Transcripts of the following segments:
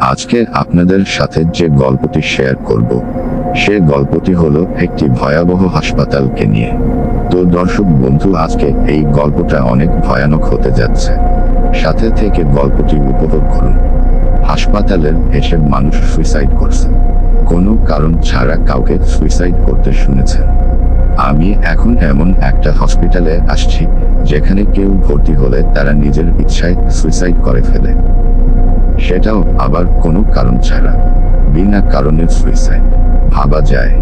আজকে আপনাদের সাথে যে গল্পটি শেয়ার করব, সে গল্পটি হলো একটি ভয়াবহ হাসপাতালকে নিয়ে। তো দর্শক বন্ধু, আজকে এই গল্পটা অনেক ভয়ানক হতে যাচ্ছে। সাথে থেকে গল্পটি উপভোগ করুন। হাসপাতালের এসে মানুষ সুইসাইড করছে। কোনো কারণ ছাড়া কাউকে সুইসাইড করতে শুনেছেন। আমি এখন এমন একটা হসপিটালে আসছি, যেখানে কেউ ভর্তি হলে তারা নিজের ইচ্ছায় সুইসাইড করে ফেলে। সেটাও আবার কোনো কারণ ছাড়া। বিনা কারণে সুইসাইড ভাবা যায়।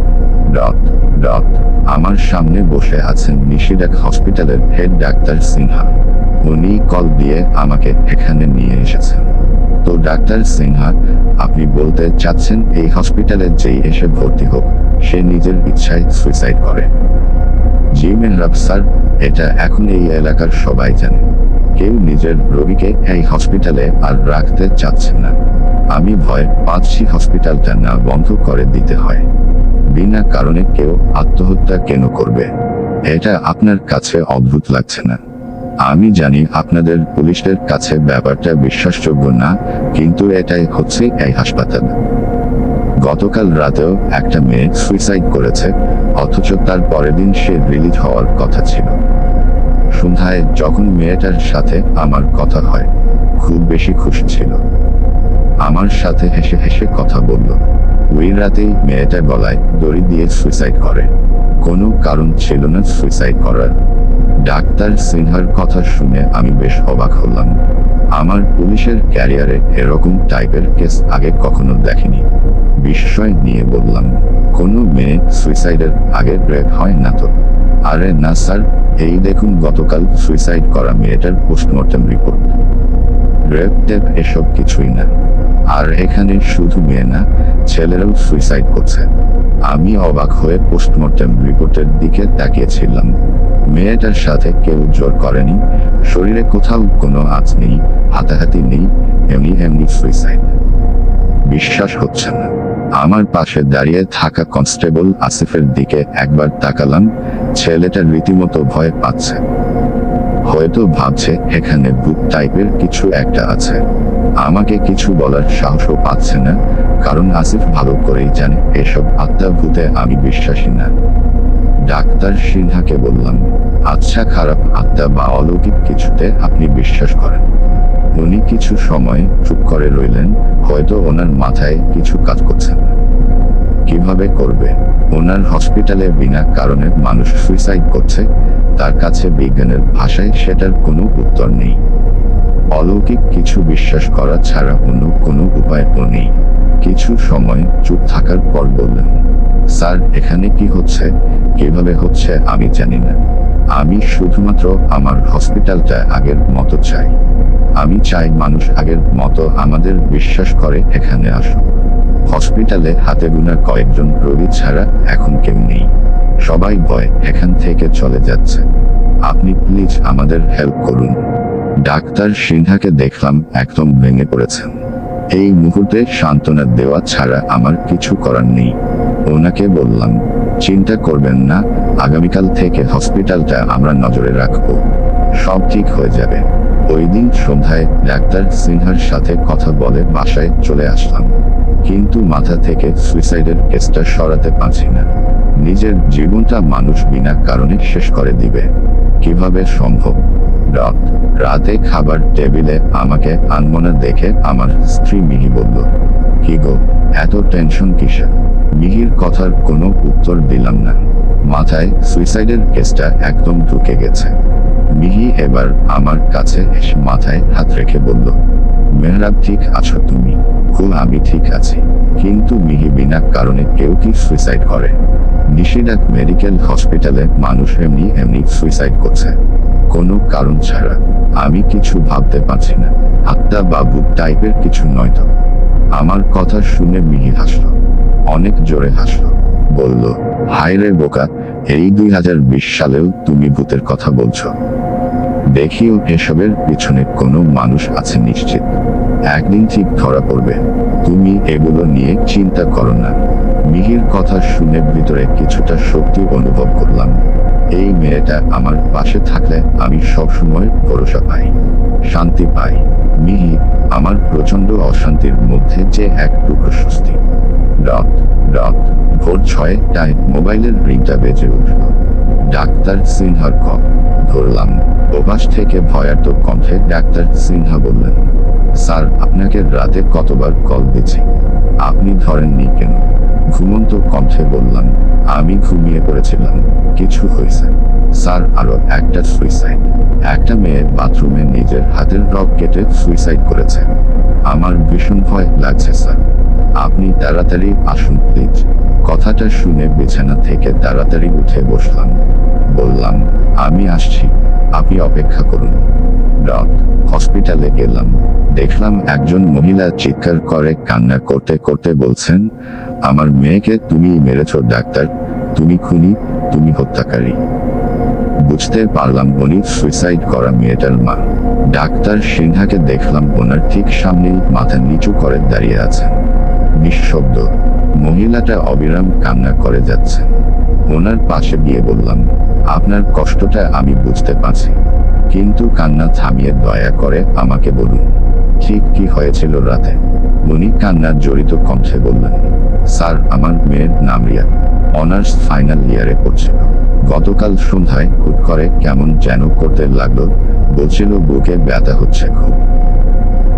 ডট ডট, আমার সামনে বসে আছেন নিশিডাক হসপিটালের হেড ডাক্তার সিনহা। উনি কল দিয়ে আমাকে এখানে নিয়ে এসেছেন। তো ডাক্তার সিনহা, আপনি বলতে চাচ্ছেন এই হসপিটালে যেই এসে ভর্তি হোক, সে নিজের ইচ্ছায় সুইসাইড করে। জি মেহরাব স্যার, এটা এখন এই এলাকার সবাই জানে। কেউ নিজের রোগীকে এই হসপিটালে আর রাখতে চাচ্ছে না। আমি ভয় পাচ্ছি হসপিটালটা না বন্ধ করে দিতে হয়। বিনা কারণে কেউ আত্মহত্যা কেন করবে? এটা আপনার কাছে অদ্ভুত লাগছে না। আমি জানি আপনাদের পুলিশের কাছে ব্যাপারটা বিশ্বাসযোগ্য না, কিন্তু এটাই হচ্ছে এই হাসপাতাল। গতকাল রাতেও একটা মেয়ে সুইসাইড করেছে, অথচ তার পরের দিন সে রিলিজ হওয়ার কথা ছিল। সন্ধ্যায় যখন মেয়েটার সাথে আমার কথা হয়, খুব বেশি খুশি ছিল। আমার সাথে হেসে হেসে কথা বলল। ওই রাতেই মেয়েটা গলায় দড়ি দিয়ে সুইসাইড করে। কোনো কারণ ছিল না সুইসাইড করার। ডাক্তার সিনহার কথা শুনে আমি বেশ অবাক হলাম। আমার পুলিশের ক্যারিয়ারে এরকম টাইপের কেস আগে কখনো দেখিনি। বিস্ময় নিয়ে বললাম, কোনো মেয়ে সুইসাইডের আগে রেপ হয় না তো? আরে না, স্যার। এই দেখুন গতকাল সুইসাইড করা মেয়েটার পোস্টমর্টম রিপোর্ট। রেপ টেপ এসব কিছুই না। আর এখানে শুধু মেয়ে না, ছেলেরাও সুইসাইড করছে। আমি অবাক হয়ে পোস্টমর্টম রিপোর্টের দিকে তাকিয়েছিলাম। মেয়েটার সাথে কেউ জোর করেনি, শরীরে কোথাও কোনো আঁচ নেই, হাতাহাতি নেই, এমনি এমনি সুইসাইড। বিশ্বাস হচ্ছে না। আমার পাশে দাঁড়িয়ে থাকা কনস্টেবল আসিফের দিকে একবার তাকালাম ছেলেটা রীতিমতো ভয় পাচ্ছে। হয়তো ভাবছে, এখানে ভূত টাইপের কিছু একটা আছে। আমাকে কিছু বলার সাহসও পাচ্ছে না, কারণ আসিফ ভালো করেই জানে, এসব আত্মা ভূতে আমি বিশ্বাসী না। ডাক্তার সিনহাকে বললাম আচ্ছা খারাপ আত্মা বা অলৌকিক কিছুতে আপনি বিশ্বাস করেন। উনি কিছু সময় চুপ করে রইলেন, হয়তো ওনার মাথায় কিছু কাজ করছেন না। কীভাবে করবে? ওনার হসপিটালে বিনা কারণে মানুষ সুইসাইড করছে, তার কাছে বিজ্ঞানের ভাষায় সেটার কোনো উত্তর নেই। অলৌকিক কিছু বিশ্বাস করা ছাড়া অন্য কোনো উপায়ও নেই। কিছু সময় চুপ থাকার পর বললেন, স্যার, এখানে কি হচ্ছে? কীভাবে হচ্ছে আমি জানি না। আমি শুধুমাত্র আমার হসপিটালটা আগের মতো চাই। আমি চাই মানুষ আগের মতো আমাদের বিশ্বাস করে এখানে আসুক। হসপিটালে হাতে গোনা কয়েকজন রোগী ছাড়া এখন কেউ নেই। সবাই ভয়, এখান থেকে চলে যাচ্ছে। আপনি প্লিজ আমাদের হেল্প করুন। ডাক্তার সিনহাকে দেখলাম একদম ভেঙে পড়েছেন। এই মুহূর্তে সান্ত্বনা দেওয়া ছাড়া আমার কিছু করার নেই। ওনাকে বললাম, চিন্তা করবেন না, আগামীকাল থেকে হসপিটালটা আমরা নজরে রাখব। সব ঠিক হয়ে যাবে। ওই দিন সন্ধ্যায় ডাক্তার সিনহার সাথে কথা বলে বাসায় চলে আসলাম। কিন্তু মাথা থেকে সুইসাইডের কেসটা সরাতে পারছি না। নিজের জীবনটা মানুষ বিনা কারণে শেষ করে দিবে। কীভাবে সম্ভব? ডট রাতে খাবার টেবিলে আমাকে আনমনা দেখে আমার স্ত্রী মিহি বলল, কি গো, এত টেনশন কিসের? মিহির কথার কোনো উত্তর দিলাম না। মাথায় সুইসাইডের কেসটা একদম ঢুকে গেছে। মিহি এবার আমার কাছে এসে মাথায় হাত রেখে বলল, মেহরাব, ঠিক আছো তুমি? খুব আমি ঠিক আছি। কিন্তু মিহি বিনা কারণে কেউ কি সুইসাইড করে? নিশিডাক মেডিকেল হসপিটালে মানুষ এমনি এমনি সুইসাইড করছে। কোনো কারণ ছাড়া। আমি কিছু ভাবতে পারছি না। আত্মা বাবু টাইপের কিছু নয় তো। আমার কথা শুনে মিহি হাসল। অনেক জোরে হাসল। বলল, হায় রে বোকা, এই দুই হাজার বিশ সালেও তুমি ভূতের কথা বলছো। দেখিও এসবের পিছনে কোনো মানুষ আছে নিশ্চিত। একদিন ঠিক ধরা পড়বে। তুমি এগুলো নিয়ে চিন্তা করো না। মিহির কথা শুনে ভিতরে কিছুটা শক্তি অনুভব করলাম। এই মেয়েটা আমার পাশে থাকলে আমি সবসময় ভরসা পাই। শান্তি পাই। মিহি, আমার প্রচণ্ড অশান্তির মধ্যে যে এক টুকরো স্বস্তি। রাত রাত, ভোর ছয়টায় মোবাইলের রিংটা বেজে উঠল। ডাক্তার সিনহার কল ধরলাম। ওপাশ থেকে ভয়ার্ত কণ্ঠে ডাক্তার সিনহা বললেন, স্যার, আপনাকে রাতে কতবার কল দিয়েছি। আপনি ধরেননি কেন? ঘুমন্ত কণ্ঠে বললাম, আমি ঘুমিয়ে পড়েছিলাম। কিছু হয়েছে। স্যার, আরও একটা সুইসাইড একটা মেয়ে বাথরুমে নিজের হাতের রক কেটে সুইসাইড করেছে। আমার ভীষণ ভয় লাগছে, স্যার। আপনি তাড়াতাড়ি আসুন, প্লিজ। কথাটা শুনে বিছানা থেকে তাড়াতাড়ি উঠে বসলাম। বললাম আমি আসছি। আপনি অপেক্ষা করুন। রাত হসপিটালে গেলাম দেখলাম একজন মহিলা চিৎকার করে, কান্না করতে করতে বলছেন, আমার মেয়েকে তুমি মেরেছ, ডাক্তার। তুমি খুনি, তুমি হত্যাকারী। বুঝতে পারলাম উনি সুইসাইড করা মেয়েটার মা। ডাক্তার সিনহাকে দেখলাম ওনার ঠিক সামনেই মাথা নিচু করে দাঁড়িয়ে আছেন। নিঃশব্দ। মহিলাটা অবিরাম কান্না করে যাচ্ছে। ওনার পাশে গিয়ে বললাম আপনার কষ্টটা আমি বুঝতে পারছি। কিন্তু কান্না থামিয়ে দয়া করে আমাকে বলুন, ঠিক কি হয়েছিল রাতে? উনি কান্নার জড়িত কণ্ঠে বললেন, স্যার, আমার মেয়ের নাম রিয়া। অনার্স ফাইনাল ইয়ারে পড়ছিল। গতকাল সন্ধ্যায় হুট করে কেমন যেন করতে লাগল, বলছিল বুকে ব্যথা হচ্ছে খুব।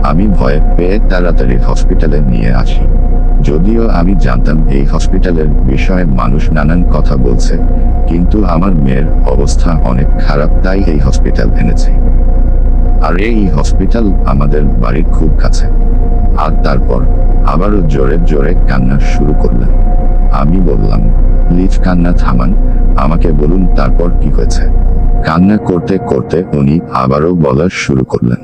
আমি ভয়ে পেয়ে তাড়াতাড়ি হসপিটালে নিয়ে আসি। যদিও আমি জানতাম এই হসপিটালের বিষয়ে মানুষ নানান কথা বলছে, কিন্তু আমার মেয়ের অবস্থা অনেক খারাপ, তাই এই হসপিটাল এনেছি। আর এই হসপিটাল আমাদের বাড়ির খুব কাছে। আর তারপর আবারও জোরে জোরে কান্না শুরু করলেন আমি বললাম, প্লিজ কান্না থামান, আমাকে বলুন তারপর কি হয়েছে? কান্না করতে করতে উনি আবারও বলা শুরু করলেন।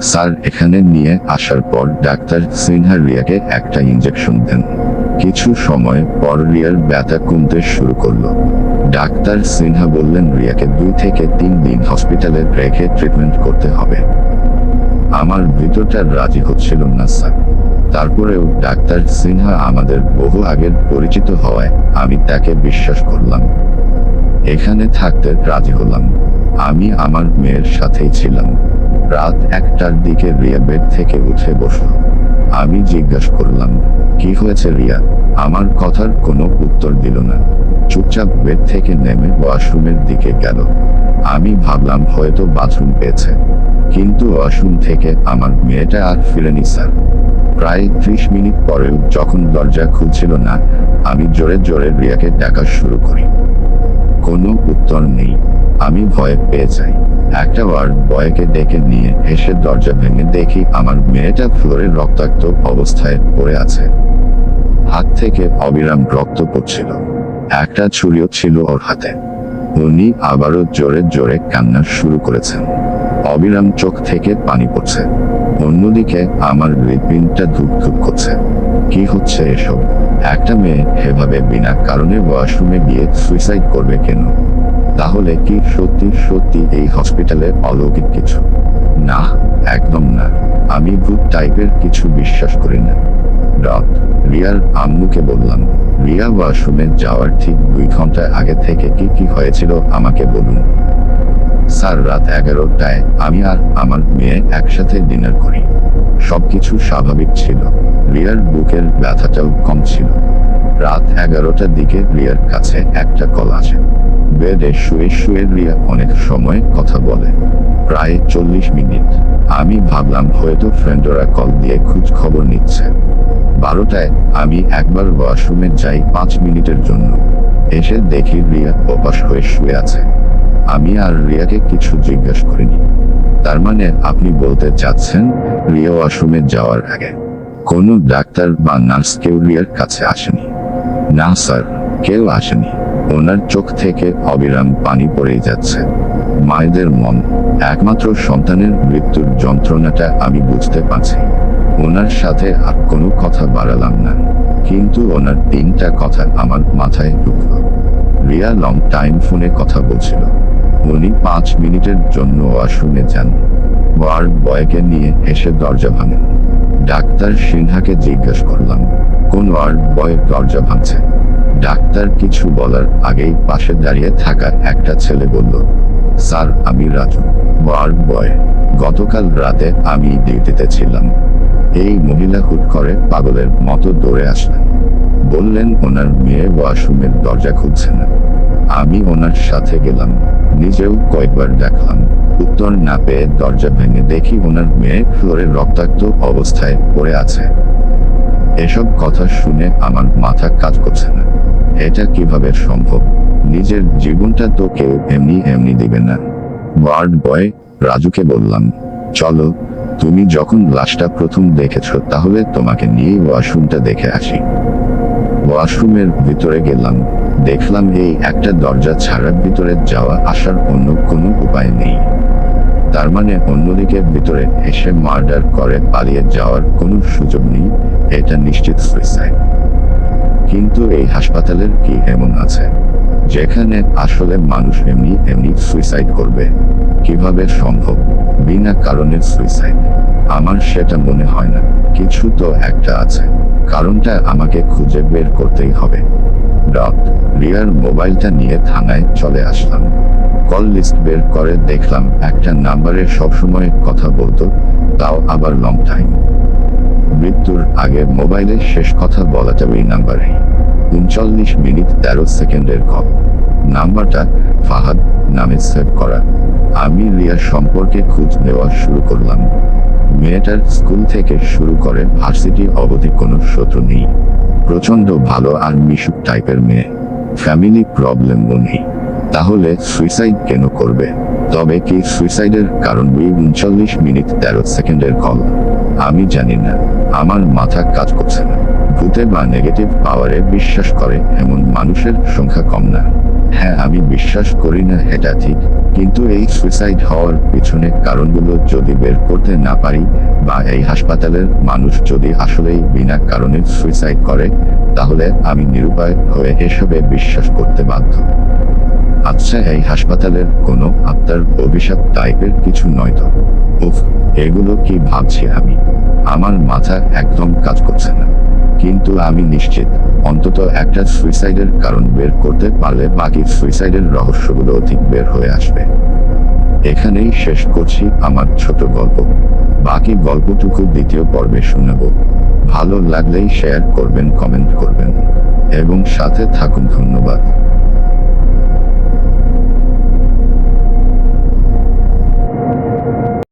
স্যার এখানে নিয়ে আসার পর ডাক্তার সিনহা রিয়াকে একটা ইঞ্জেকশন দেন। কিছু সময় পর রিয়ার ব্যথা কমতে শুরু করল। ডাক্তার সিনহা বললেন, রিয়াকে দুই থেকে তিন দিন হসপিটালে রেখে ট্রিটমেন্ট করতে হবে। আমার ভিতরটা রাজি হচ্ছিল না, স্যার। তারপরেও ডাক্তার সিনহা আমাদের বহু আগের পরিচিত হওয়ায় আমি তাকে বিশ্বাস করলাম। এখানে থাকতে রাজি হলাম। আমি আমার মেয়ের সাথেই ছিলাম। রাত একটার দিকে রিয়া বেড থেকে উঠে বসল। আমি জিজ্ঞাসা করলাম, কি হয়েছে রিয়া? আমার কথার কোনো উত্তর দিল না। চুপচাপ বেড থেকে নেমে ওয়াশরুমের দিকে গেল। আমি ভাবলাম, হয়তো বাথরুম পেয়েছে। কিন্তু ওয়াশরুম থেকে আমার মেয়েটা আর ফিরেনি, স্যার। প্রায় ত্রিশ মিনিট পরেও যখন দরজা খুলছিল না, আমি জোরে জোরে রিয়াকে ডাকা শুরু করি। কোনো উত্তর নেই। আমি ভয় পেয়ে যাই। একটা ওয়ার্ড বয়কে ডেকে নিয়ে এসে দরজা ভেঙে দেখি আমার মেয়েটা ফ্লোরে রক্তাক্ত অবস্থায় পড়ে আছে। হাত থেকে অবিরাম রক্ত পড়ছিল। একটা ছুরিও ছিল ওর হাতে। উনি আবারও জোরে জোরে কান্না শুরু করেছেন। অবিরাম চোখ থেকে পানি পড়ছে। অন্যদিকে আমার হৃদপিণ্ডটা ধুক ধুক করছে। কি হচ্ছে এসব? একটা মেয়ে এভাবে বিনা কারণে ওয়াশরুমে গিয়ে সুইসাইড করবে কেন? তাহলে কি সত্যি সত্যি এই হসপিটালে অলৌকিক কিছু? না, একদম না। আমি ভূত টাইপের কিছু বিশ্বাস করি না। রাত রিয়ার আম্মুকে বললাম, রিয়া ওয়াশরুমে যাওয়ার ঠিক দুই ঘণ্টা আগে থেকে কি কি হয়েছিল আমাকে বলুন। স্যার, রাত এগারোটায় আমি আর আমার মেয়ে একসাথে ডিনার করি। সবকিছু স্বাভাবিক ছিল। রিয়ার বুকের ব্যথাটাও কম ছিল। রাত এগারোটার দিকে রিয়ার কাছে একটা কল আসে। বেডে শুয়ে শুয়ে রিয়া অনেক সময় কথা বলে। প্রায় চল্লিশ মিনিট। আমি ভাবলাম হয়তো ফ্রেন্ডরা কল দিয়ে খোঁজ খবর নিচ্ছে। বারোটায় আমি একবার ওয়াশরুমে যাই পাঁচ মিনিটের জন্য। এসে দেখি রিয়া অপাস হয়ে শুয়ে আছে। আমি আর রিয়াকে কিছু জিজ্ঞেস করিনি। তার মানে আপনি বলতে চাচ্ছেন রিয়া ওয়াশরুমে যাওয়ার আগে কোনো ডাক্তার বা নার্স কেউ রিয়ার কাছে আসেনি? না, স্যার, কেউ আসেনি। ওনার চোখ থেকে অবিরাম পানি পড়েই যাচ্ছে। মায়েদের মন, একমাত্র সন্তানের মৃত্যুর যন্ত্রণাটা আমি বুঝতে পারছি। ওনার সাথে আর কোনো কথা বাড়ালাম না। কিন্তু ওনার তিনটা কথা আমার মাথায় ঢুকলো। রিয়া লং টাইম ফোনে কথা বলছিল। উনি পাঁচ মিনিটের জন্য ওয়াশরুমে যান। ওয়ার্ড বয়কে নিয়ে এসে দরজা ভাঙেন। ডাক্তার সিনহাকে জিজ্ঞেস করলাম, কোন ওয়ার্ড বয় দরজা ভাঙছে? ডাক্তার কিছু বলার আগেই পাশে দাঁড়িয়ে থাকা একটা ছেলে বলল, স্যার, আমি রাজু ওয়ার্ড বয়। গতকাল রাতে আমি ডিউটিতে ছিলাম। এই মহিলা হুট করে পাগলের মতো দৌড়ে আসলেন। বললেন, ওনার মেয়ে ওয়াশরুমের দরজা খুলছে না। আমি ওনার সাথে গেলাম। নিজেও কয়েকবার দেখলাম। উত্তর না পেয়ে দরজা ভেঙে দেখি ওনার মেয়ে ফ্লোরে রক্তাক্ত অবস্থায় পড়ে আছে। এসব কথা শুনে আমার মাথা কাজ করছে না। এটা কীভাবে সম্ভব? নিজের জীবনটা তো কেউ এমনি এমনি দিবে না। ওয়ার্ড বয়, রাজুকে বললাম, চলো, তুমি যখন লাশটা প্রথম দেখেছ, তাহলে তোমাকে নিয়ে ওয়াশরুমটা দেখে আসি। ওয়াশরুমের ভিতরে গেলাম। দেখলাম এই একটা দরজা ছাড়া ভিতরে যাওয়া আসার অন্য কোনো উপায় নেই। তার মানে অন্যদিকে ভিতরে এসে মার্ডার করে পালিয়ে যাওয়ার কোনো সুযোগ নেই, এটা নিশ্চিত সুইসাইড কিন্তু এই হাসপাতালের কি এমন আছে? যেখানে আসলে মানুষ এমনি এমনি সুইসাইড করবে। কীভাবে সম্ভব? বিনা কারণে সুইসাইড আমার সেটা মনে হয় না। কিছু তো একটা আছে। কারণটা আমাকে খুঁজে বের করতেই হবে। ডট রিয়ার মোবাইলটা নিয়ে থানায় চলে আসলাম। কল লিস্ট বের করে দেখলাম একটা নাম্বারে সবসময় কথা বলতো, তাও আবার লং টাইম মৃত্যুর আগে মোবাইলে শেষ কথা বলা যাবে এই নাম্বারে উনচল্লিশ মিনিট তেরো সেকেন্ডের কল নাম্বারটা ফাহাদ নামে সেভ করা। আমি রিয়া সম্পর্কে খোঁজ নেওয়া শুরু করলাম। মেয়েটার স্কুল থেকে শুরু করে ভার্সিটি অবধি কোনো শত্রু নেই। প্রচণ্ড ভালো আর মিশুক টাইপের মেয়ে। ফ্যামিলি প্রবলেমও নেই। তাহলে সুইসাইড কেন করবে? তবে কি সুইসাইডের কারণ ওই উনচল্লিশ মিনিট তেরো সেকেন্ডের কল আমি জানি না। আমার মাথা কাজ করছে না। ভূতে বা নেগেটিভ পাওয়ারে বিশ্বাস করে এমন মানুষের সংখ্যা কম না। হ্যাঁ আমি বিশ্বাস করি না এটা ঠিক, কিন্তু এই সুইসাইড হওয়ার পিছনে কারণগুলো যদি বের করতে না পারি, বা এই হাসপাতালের মানুষ যদি আসলেই বিনা কারণে সুইসাইড করে, তাহলে আমি নিরুপায় হয়ে এসবে বিশ্বাস করতে বাধ্য। আচ্ছা এই হাসপাতালের কোনো আত্মার অভিশাপ টাইপের কিছু নয় তো। উফ, এগুলো কি ভাবছি আমি। আমার মাথা একদম কাজ করছে না। কিন্তু আমি নিশ্চিত, অন্তত একটা সুইসাইডের কারণ বের করতে পারলে বাকি সুইসাইডের রহস্যগুলো ঠিক বের হয়ে আসবে। এখানেই শেষ করছি আমার ছোট গল্প। বাকি গল্পটুকু দ্বিতীয় পর্বে শোনাবো। ভালো লাগলেই শেয়ার করবেন কমেন্ট করবেন। এবং সাথে থাকুন, ধন্যবাদ।